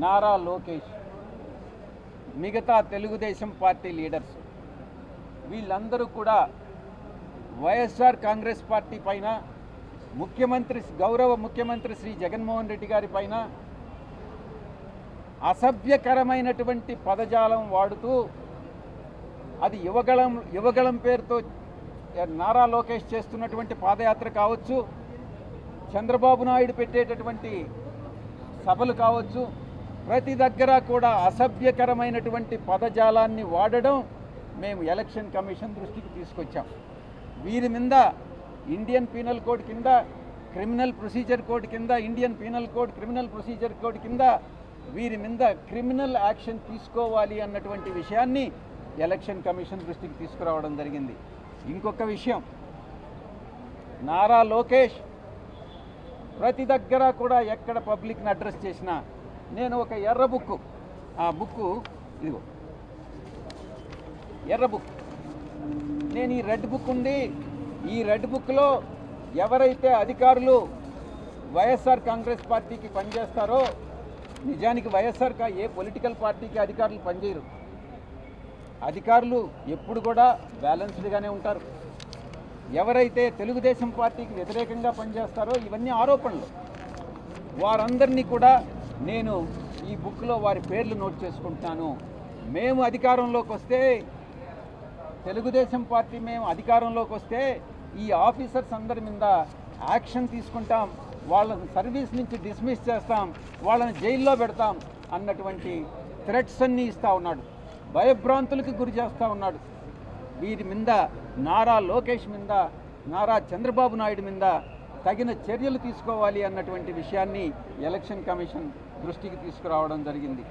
నారా లోకేష్ మిగతా Telugu Desam party leaders వీళ్ళందరూ కూడా వైఎస్ఆర్ కాంగ్రెస్ పార్టీ పైన ముఖ్యమంత్రి గౌరవ ముఖ్యమంత్రి శ్రీ జగన్మోహన్ రెడ్డి గారి పైన అసభ్యకరమైనటువంటి పదజాలం వాడుతూ అది యువగళం యువగళం పేరుతో నారా లోకేష్ చేస్తున్నటువంటి పాదయాత్ర కావచ్చు చంద్రబాబు నాయుడు పెట్టేటటువంటి సభలు కావచ్చు ప్రతి దగ్గర కూడా అసభ్యకరమైనటువంటి పదజాలాన్ని వాడడం మేము ఎలక్షన్ కమిషన్ దృష్టికి తీసుకొచ్చాం. వీరి మీద ఇండియన్ పీనల్ కోడ్ కింద క్రిమినల్ ప్రొసీజర్ కోడ్ కింద Indian penal code criminal procedure code కింద వీరి మీద క్రిమినల్ యాక్షన్ తీసుకోవాలి అన్నటువంటి విషయాన్ని ఎలక్షన్ కమిషన్ దృష్టికి తీసుకురావడం జరిగింది. ఇంకొక విషయం నారా లోకేష్ ప్రతి దగ్గర కూడా ఎక్కడ పబ్లిక్ని అడ్రస్ చేసినా నేను ఒక ఎర్ర బుక్ ఆ బుక్ ఇదిగో. ఎర్ర బుక్. నేను ఈ రెడ్ బుక్ ఉంది ఈ రెడ్ బుక్లో ఎవరైతే అధికారులు వైఎస్ఆర్ కాంగ్రెస్ పార్టీకి పనిచేస్తారో నిజానికి వైఎస్ఆర్ ఏ పొలిటికల్ పార్టీకి అధికారులు పనిచేయరు. అధికారులు ఎప్పుడు కూడా బ్యాలెన్స్డ్గానే ఉంటారు. ఎవరైతే తెలుగుదేశం పార్టీకి వ్యతిరేకంగా పనిచేస్తారో ఇవన్నీ ఆరోపణలు. వారందరినీ కూడా నేను ఈ బుక్లో వారి పేర్లు నోట్ చేసుకుంటున్నాను మేము అధికారంలోకి వస్తే తెలుగుదేశం పార్టీ మేము అధికారంలోకి వస్తే ఈ ఆఫీసర్స్ అందరి మీద యాక్షన్ తీసుకుంటాం. వాళ్ళని సర్వీస్ నుంచి డిస్మిస్ చేస్తాం. వాళ్ళని జైల్లో పెడతాం అన్నటువంటి థ్రెట్స్ అన్నీ ఇస్తూ ఉన్నాడు. భయభ్రాంతులకు గురి చేస్తూ ఉన్నాడు. వీరి మీద నారా లోకేష్ మీద నారా చంద్రబాబు నాయుడు మీద తగిన చర్యలు తీసుకోవాలి అన్నటువంటి విషయాన్ని ఎలక్షన్ కమిషన్ దృష్టికి తీసుకురావడం జరిగింది.